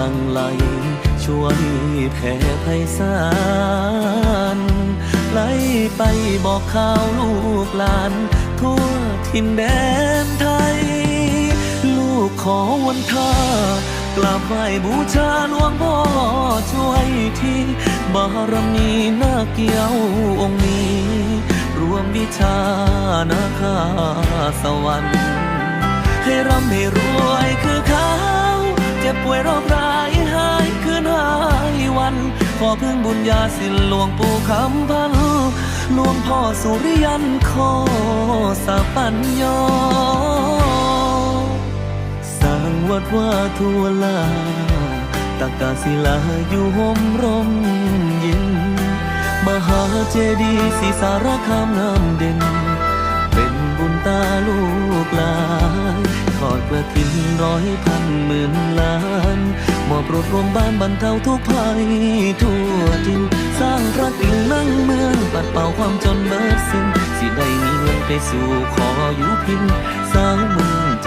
ลังไหลช่วยแผ่ไพศาลไหลไปบอกข่าวลูกหลาน ทั่วทินแดนไทย ลูกขอวันท่ากราบไหว้บูชาหลวงพ่อช่วยที่บารมีนาเกี่ยวองค์นี้ รวมวิชานาคาสวรรค์ให้ร่ำให้รวยคือเขาเจ็บป่วยโรคร้ายหายคืนหายวัน ขอพึ่งบุญญาสิหลวงปู่คำพันหลวงพ่อสุริยันขอสาปัญญาสร้างวัดว่าทัวลาตากาศิลาอยู่ห่มร่มเย็น มหาเจดีย์ศรีสารคามน้ำเด่น เป็นบุญตาลูกหลาน กระถินร้อยพันหมื่นล้านมอบรถรวมบ้านบรรเทาทุกภัยทั่วทินสร้างรักิ่งนั่งเมืองปัดเป่าความจนเบิดสิ้นสิได้มีเงินไปสู่ขออยู่พินสร้างเมืองจ